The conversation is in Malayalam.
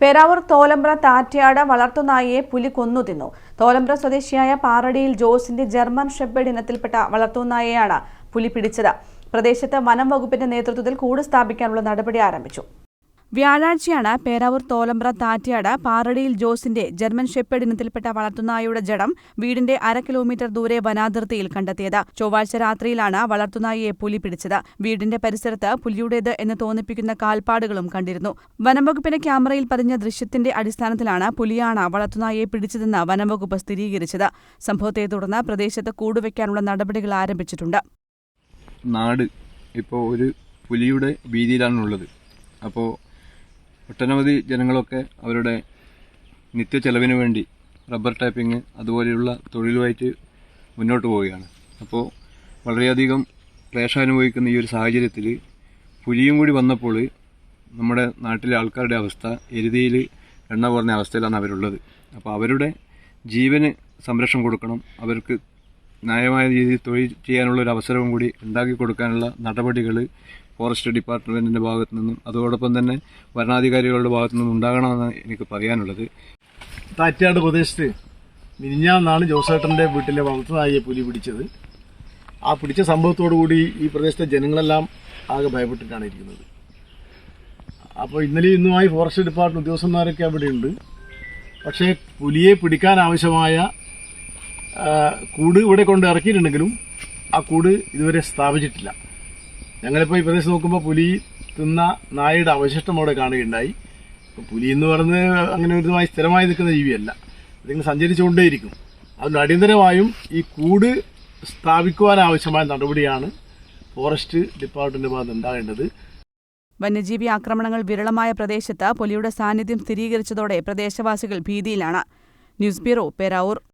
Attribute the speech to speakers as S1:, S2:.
S1: പേരാവൂർ തോലമ്പ്ര താറ്റ്യാട് വളർത്തുനായയെ പുലി കൊന്നു തിന്നു. തോലമ്പ്ര സ്വദേശിയായ പാറടിയിൽ ജോസിന്റെ ജർമ്മൻ ഷെപ്പേഡ് ഇനത്തിൽപ്പെട്ട വളർത്തുനായയാണ് പുലി പിടിച്ചത്. പ്രദേശത്ത് വനം വകുപ്പിന്റെ നേതൃത്വത്തിൽ കൂട് സ്ഥാപിക്കാനുള്ള നടപടി ആരംഭിച്ചു. വ്യാഴാഴ്ചയാണ് പേരാവൂർ തോലമ്പ്ര താറ്റ്യാട് പാറടിയിൽ ജോസിന്റെ ജർമ്മൻ ഷെപ്പേഡ് ഇനത്തിൽപ്പെട്ട വളർത്തുനായയുടെ ജഡം വീടിന്റെ അര കിലോമീറ്റർ ദൂരെ വനാതിർത്തിയിൽ കണ്ടെത്തിയത്. ചൊവ്വാഴ്ച രാത്രിയിലാണ് വളർത്തുനായയെ പുലി പിടിച്ചത്. വീടിന്റെ പരിസരത്ത് പുലിയുടേത് എന്ന് തോന്നിപ്പിക്കുന്ന കാൽപ്പാടുകളും കണ്ടിരുന്നു. വനംവകുപ്പിന്റെ ക്യാമറയിൽ പതിഞ്ഞ ദൃശ്യത്തിന്റെ അടിസ്ഥാനത്തിലാണ് പുലിയാണ് വളർത്തുനായയെ പിടിച്ചതെന്ന് വനംവകുപ്പ് സ്ഥിരീകരിച്ചത്. സംഭവത്തെ തുടർന്ന് പ്രദേശത്ത് കൂടുവയ്ക്കാനുള്ള നടപടികൾ ആരംഭിച്ചിട്ടുണ്ട്.
S2: നാട് ഇപ്പോൾ ഒരു പുലിയുടെ ഭീതിയിലാണുള്ളത് അപ്പോൾ ഒട്ടനവധി ജനങ്ങളൊക്കെ അവരുടെ നിത്യ ചെലവിന് വേണ്ടി റബ്ബർ ടാപ്പിംഗ് അതുപോലെയുള്ള തൊഴിലുമായിട്ട് മുന്നോട്ട് പോവുകയാണ്. അപ്പോൾ വളരെയധികം ക്ലേശം അനുഭവിക്കുന്ന ഈ ഒരു സാഹചര്യത്തിൽ പുലിയും കൂടി വന്നപ്പോൾ നമ്മുടെ നാട്ടിലെ ആൾക്കാരുടെ അവസ്ഥ എരുതിയിൽ എണ്ണ കുറഞ്ഞ അവസ്ഥയിലാണ് അവരുള്ളത്. അപ്പോൾ അവരുടെ ജീവന് സംരക്ഷണം കൊടുക്കണം അവർക്ക് ന്യായമായ രീതിയിൽ തൊഴിൽ ചെയ്യാനുള്ള ഒരു അവസരവും കൂടി ഉണ്ടാക്കി കൊടുക്കാനുള്ള നടപടികൾ ഫോറസ്റ്റ് ഡിപ്പാർട്ട്മെന്റിന്റെ ഭാഗത്തു നിന്നും അതോടൊപ്പം തന്നെ ഭരണാധികാരികളുടെ ഭാഗത്തു നിന്നും ഉണ്ടാകണമെന്ന് എനിക്ക് പറയാനുള്ളത്.
S3: താറ്റാട് പ്രദേശത്ത് മിനിഞ്ഞാന്നാണ് ജോസേട്ടന്റെ വീട്ടിലെ വളർത്തുനായിയെ പുലി പിടിച്ചത്. ആ പിടിച്ച സംഭവത്തോടുകൂടി ഈ പ്രദേശത്തെ ജനങ്ങളെല്ലാം ആകെ ഭയപ്പെട്ടിട്ടാണ് ഇരിക്കുന്നത്. അപ്പോൾ ഇന്നലെ ഇന്നുമായി ഫോറസ്റ്റ് ഡിപ്പാർട്ട്മെന്റ് ഉദ്യോഗസ്ഥന്മാരൊക്കെ അവിടെയുണ്ട്. പക്ഷേ പുലിയെ പിടിക്കാൻ ആവശ്യമായ കൂട് ഇവിടെ കൊണ്ട് ഇറക്കിയിട്ടുണ്ടെങ്കിലും ആ കൂട് ഇതുവരെ സ്ഥാപിച്ചിട്ടില്ല. ഞങ്ങളിപ്പോൾ ഈ പ്രദേശത്ത് നോക്കുമ്പോൾ പുലി തിന്ന നായയുടെ അവശിഷ്ടം അവിടെ കാണുകയുണ്ടായി. പുലി എന്ന് പറയുന്നത് അങ്ങനെ ഒരുമായി സ്ഥിരമായി നിൽക്കുന്ന ജീവിയല്ല. ഇതിങ്ങനെ സഞ്ചരിച്ചുകൊണ്ടേയിരിക്കും. അതുകൊണ്ട് അടിയന്തരമായും ഈ കൂട് സ്ഥാപിക്കുവാൻ ആവശ്യമായ നടപടിയാണ് ഫോറസ്റ്റ് ഡിപ്പാർട്ട്മെന്റിന്റെ ഭാഗത്ത് ഉണ്ടാകേണ്ടത്.
S1: വന്യജീവി ആക്രമണങ്ങൾ വിരളമായ പ്രദേശത്ത് പുലിയുടെ സാന്നിധ്യം സ്ഥിരീകരിച്ചതോടെ പ്രദേശവാസികൾ ഭീതിയിലാണ്. News bureau Peravoor.